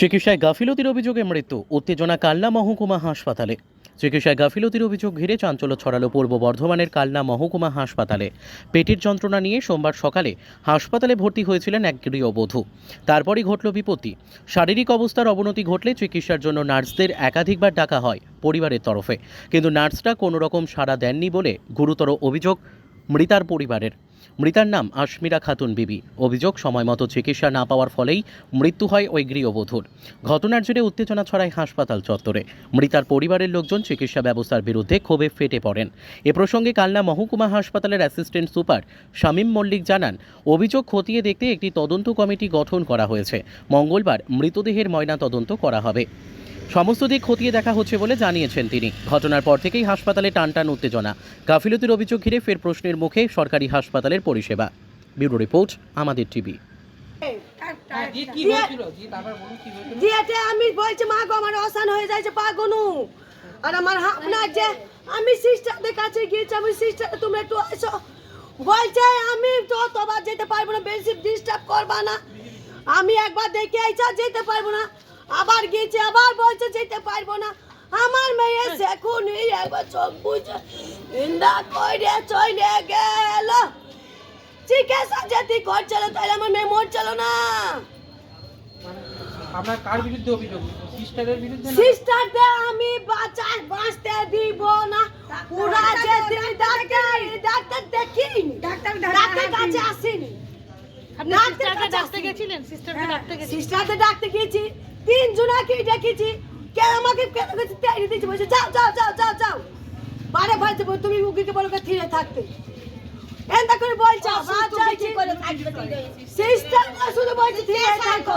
চিকিৎসায় গাফিলতির অভিযোগে মৃত্যু, উত্তেজনা কালনা মহকুমা হাসপাতালে। চিকিৎসায় গাফিলতির অভিযোগ ঘিরে চাঞ্চল্য ছড়ালো পূর্ব বর্ধমানের কালনা মহকুমা হাসপাতালে। পেটের যন্ত্রণা নিয়ে সোমবার সকালে হাসপাতালে ভর্তি হয়েছিলেন এক গৃহবধূ তারপরই ঘটল বিপত্তি। শারীরিক অবস্থার অবনতি ঘটলে চিকিৎসার জন্য নার্সদের একাধিকবার ডাকা হয় পরিবারের তরফে। কিন্তু নার্সরা কোনো রকম সাড়া দেননি বলে গুরুতর অভিযোগ মৃতার পরিবারের। মৃতার নাম আশমিরা খাতুন বিবি। অভিযোগ, সময়মতো চিকিৎসা না পাওয়ার ফলেই মৃত্যু হয় ওই গৃহবধূর। ঘটনার জেরে উত্তেজনা ছড়ায় হাসপাতাল চত্বরে। মৃতার পরিবারের লোকজন চিকিৎসা ব্যবস্থার বিরুদ্ধে ক্ষোভে ফেটে পড়েন। এ প্রসঙ্গে কালনা মহকুমা হাসপাতালের অ্যাসিস্ট্যান্ট সুপার শামীম মল্লিক জানান, অভিযোগ খতিয়ে দেখতে একটি তদন্ত কমিটি গঠন করা হয়েছে। মঙ্গলবার মৃতদেহের ময়না তদন্ত করা হবে। সমস্ত দিক খতিয়ে দেখা হচ্ছে বলে জানিয়েছেন তিনি। ঘটনার পর থেকেই হাসপাতালে টানটান উত্তেজনা। গাফিলতির অভিযোগ ঘিরে ফের প্রশ্নের মুখে সরকারি হাসপাতালের পরিষেবা। ব্যুরো রিপোর্ট, আমাদের টিভি। দিয়ে কি দিয়ে- হয়েছিল দিয়ে তারপর বলুন কি হয়েছিল দিয়েতে আমি বলছি, মা গো, আমার অসান হয়ে যাচ্ছে পা গনু আর আমার হাত নাচছে আমি সিস্টারদের কাছে গিয়েছি, আমি সিস্টার তুমি একটু আসো বলছে, আমি তো তোবার যেতে পারব না, বেশি ডিস্টার্ব করবা না। আমি একবার দেখে আর যেতে পারব না। আবার গিয়েছি আবার বলছে যেতে পারব না। আমার মেয়ে সেখুন একবার চোখ বুঝে নিন্দা করে চলে গেল। চিকিৎসা যেতে করছিল তাহলে আমার মেয়ে মরছিল না। আপনার কার বিরুদ্ধে অভিযোগ সিস্টারের বিরুদ্ধে না? আমি বাঁচাই বাঁচতে দিব না। পুরা যেতে ডাক্তার ডাক্তার দেখি ডাক্তার ডাক্তার কাছে আসেনি। ডাক্তার কাছে ডাকতে গেছিলেন? সিস্টারকে ডাকতে গেছি সিস্টারকে ডাকতে গেছি তিন জনাকে ডেকেছি। কে আমাকে কেন কাছে তেড়ে দিয়েছে বলছে যাও যাও যাও যাও যাও। বারে বল, তুমি উকিকে বলো কে থিরে থাকতে। এন্দা করে বলছো বলছে বাঁচাইছি সিস্টার শুধু বলছে থিরে থাকো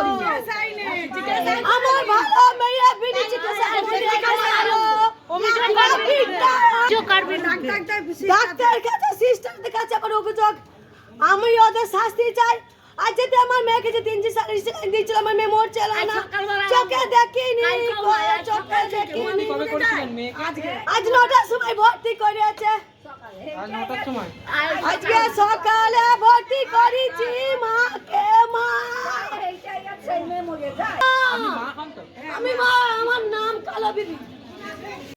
আমার ভালো মেয়ে বিনি চিকিৎসা ডাক্তার কাছে সিস্টারদের কাছে অভিযোগ। আমি ওদের শাস্তি চাই। আজ যদি আমার মেয়েকে যে তিন সাড়ে দিয়েছিল আমার মেয়ে মরছিল না। আজ নটার সময় ভর্তি করেছে। আজকে সকালে ভর্তি করেছি মাকে মা। আমি মা আমার নাম কালো